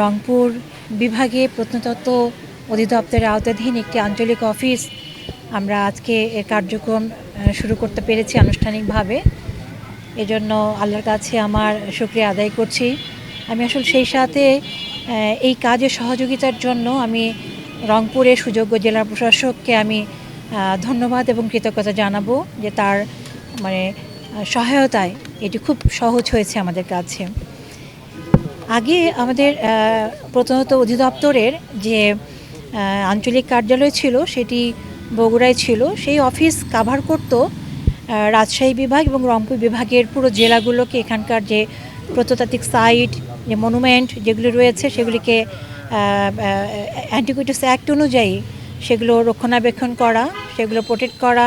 রংপুর বিভাগে প্রত্নতত্ত্ব অধিদপ্তরের আওতাধীন একটি আঞ্চলিক অফিস। আমরা আজকে এর কার্যক্রম শুরু করতে পেরেছি আনুষ্ঠানিকভাবে। এজন্য আল্লাহর কাছে আমার শুক্রিয়া আদায় করছি। আমি আসলে সেই সাথে এই কাজে সহযোগিতার জন্য আমি রংপুরের সুযোগ্য জেলা প্রশাসককে আমি ধন্যবাদ এবং কৃতজ্ঞতা জানাব যে তার মানে সহায়তায় এটি খুব সহজ হয়েছে আমাদের কাছে। আগে আমাদের প্রথমত অধিদপ্তরের যে আঞ্চলিক কার্যালয় ছিল, সেটি বগুড়ায় ছিল। সেই অফিস কাভার করত রাজশাহী বিভাগ এবং রংপুর বিভাগের পুরো জেলাগুলোকে এখানকার যে প্রত্নতাত্ত্বিক সাইট যে মনুমেন্ট যেগুলি রয়েছে, সেগুলিকে অ্যান্টিকুইটিস অ্যাক্ট অনুযায়ী সেগুলো রক্ষণাবেক্ষণ করা, সেগুলো প্রোটেক্ট করা,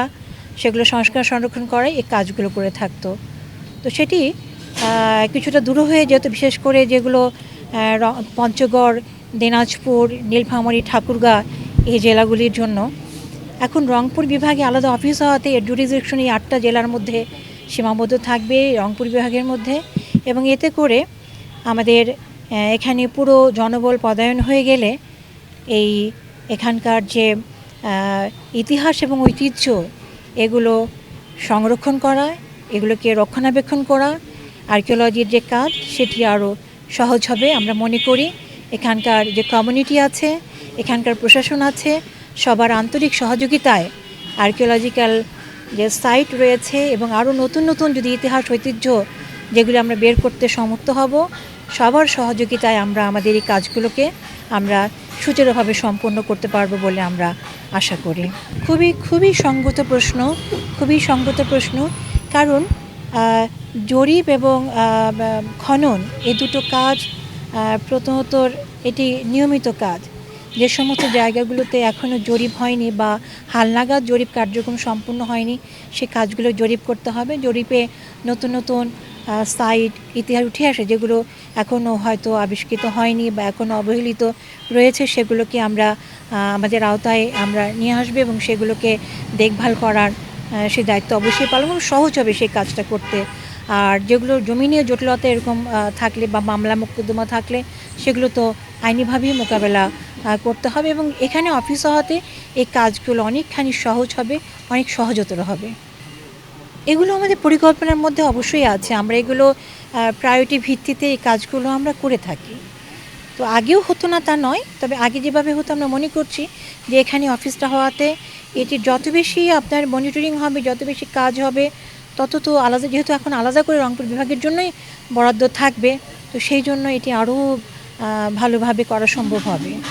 সেগুলো সংস্কার সংরক্ষণ করা, এই কাজগুলো করে থাকতো। তো সেটি কিছুটা দূর হয়ে যেত, বিশেষ করে যেগুলো পঞ্চগড়, দিনাজপুর, নীলফামারী, ঠাকুরগাঁ এই জেলাগুলির জন্য। এখন রংপুর বিভাগে আলাদা অফিস হওয়াতে এর জুরিসডিকশন এই আটটা জেলার মধ্যে সীমাবদ্ধ থাকবে রংপুর বিভাগের মধ্যে এবং এতে করে আমাদের এখানে পুরো জনবল পদায়ন হয়ে গেলে এই এখানকার যে ইতিহাস এবং ঐতিহ্য, এগুলো সংরক্ষণ করা, এগুলোকে রক্ষণাবেক্ষণ করা আর্কিওলজির যে কাজ, সেটি আরও সহজ হবে, আমরা মনে করি। এখানকার যে কমিউনিটি আছে, এখানকার প্রশাসন আছে, সবার আন্তরিক সহযোগিতায় আর্কিওলজিক্যাল যে সাইট রয়েছে এবং আরও নতুন নতুন যদি ইতিহাস, ঐতিহ্য যেগুলো আমরা বের করতে সমর্থ হব, সবার সহযোগিতায় আমরা আমাদের এই কাজগুলোকে আমরা সুচারুভাবে সম্পন্ন করতে পারব বলে আমরা আশা করি। খুবই খুবই সঙ্গত প্রশ্ন, খুবই সঙ্গত প্রশ্ন, কারণ জরিপ এবং খনন এই দুটো কাজ প্রথমত এটি নিয়মিত কাজ। যে সমস্ত জায়গাগুলোতে এখনও জরিপ হয়নি বা হালনাগাদ জরিপ কার্যক্রম সম্পূর্ণ হয়নি, সে কাজগুলো জরিপ করতে হবে। জরিপে নতুন নতুন সাইট, ইতিহাস উঠে আসে যেগুলো এখনও হয়তো আবিষ্কৃত হয়নি বা এখনও অবহেলিত রয়েছে, সেগুলোকে আমরা আমাদের আওতায় আমরা নিয়ে আসবে এবং সেগুলোকে দেখভাল করার সেই দায়িত্ব অবশ্যই পালন করব। সহজ হবে সেই কাজটা করতে। আর যেগুলো জমি নিয়ে জটিলতা এরকম থাকলে বা মামলা মোকদ্দমা থাকলে, সেগুলো তো আইনিভাবেই মোকাবেলা করতে হবে এবং এখানে অফিস হওয়াতে এই কাজগুলো অনেকখানি সহজ হবে, অনেক সহজতর হবে। এগুলো আমাদের পরিকল্পনার মধ্যে অবশ্যই আছে। আমরা এগুলো প্রায়োরিটি ভিত্তিতে এই কাজগুলো আমরা করে থাকি। তো আগেও হতো না তা নয়, তবে আগে যেভাবে হতো আমরা মনে করছি যে এখানে অফিসটা হওয়াতে এটি যত বেশি আপনার মনিটরিং হবে, যত বেশি কাজ হবে, তত তো আলাদা, যেহেতু এখন আলাদা করে রংপুর বিভাগের জন্যই বরাদ্দ থাকবে, তো সেই জন্য এটি আরও ভালোভাবে করা সম্ভব হবে।